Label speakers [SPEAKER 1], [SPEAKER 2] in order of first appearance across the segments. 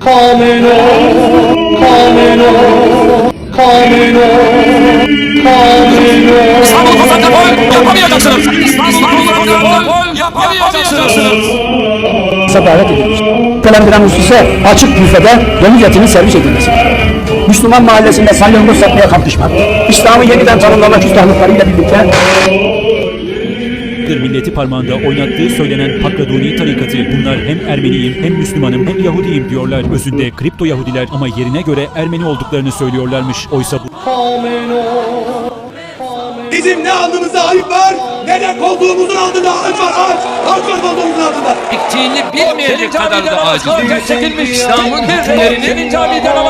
[SPEAKER 1] Camino, camino, camino, camino.
[SPEAKER 2] İstanbul Konstantinopol yapamayacaksınız. İstanbul Konstantinopol yapamayacaksınız.
[SPEAKER 3] davet edilmiş. Kalendiren hususu açık büfede domuz etinin servis edilmesi. Müslüman mahallesinde salyangoz satmaya kalkışmak, İslam'ı yeniden tanımlama küstahlıklarıyla birlikte
[SPEAKER 4] milleti parmağında oynattığı söylenen Pakraduni tarikatı. Bunlar hem Ermeniyim hem Müslümanım hem Yahudiyim diyorlar. Özünde kripto Yahudiler ama yerine göre Ermeni olduklarını söylüyorlarmış. Oysa bu
[SPEAKER 5] Bizim ne alnımızda ayıp var ne de koltuğumuzun altında ağaç var ağaç. Ağaç var koltuğumuzun altında.
[SPEAKER 2] Bittiğini bilmeyecek kadar da aciz. çekilmiş. İslam'ın hükümlerinin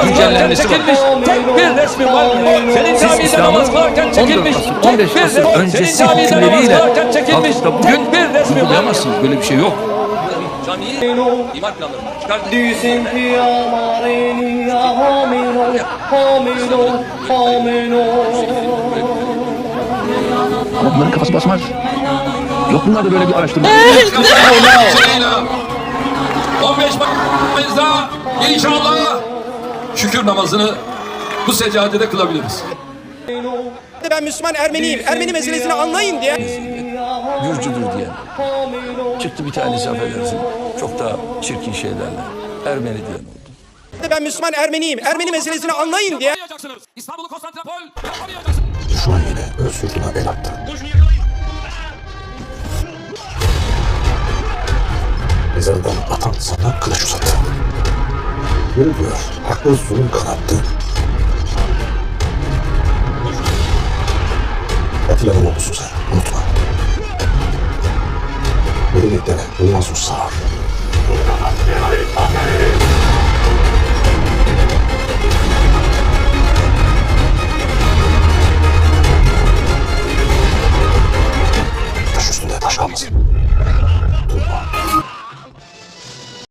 [SPEAKER 2] güncellenmesi var. Tek bir resmi var. Senin camide namaz kılarken çekilmiş. 15 asır öncesi hükümleriyle kalkıp da bugün uygulayamazsınız. Böyle bir şey yok. Camiyi imar planlarından
[SPEAKER 1] camino.
[SPEAKER 6] Ama bunların kafası basmaz. Yok bunlarda böyle bir araştırma.
[SPEAKER 2] 15 Mayıs'ta inşallah şükür namazını bu seccadede kılabiliriz.
[SPEAKER 5] Ben Müslüman Ermeniyim. Ermeni meselesini anlayın diye.
[SPEAKER 6] Gürcüdür diye. Çıktı bir tanesi affedersin. Çok daha çirkin şeylerle. Ermeni diyen oldu.
[SPEAKER 5] Ben Müslüman Ermeniyim. Ermeni meselesini anlayın diye.
[SPEAKER 2] İstanbul'u Konstantinopol yapamayacaksınız.
[SPEAKER 7] Düşman yine öz yurduna el attı. Mezarından atan sana kılıç uzattı. Yürü diyor, haklı zulüm kanattı. Atilla'nın oğlusun sen, unutma. Medeniyetlere uymaz sağır. Taş üstünde taş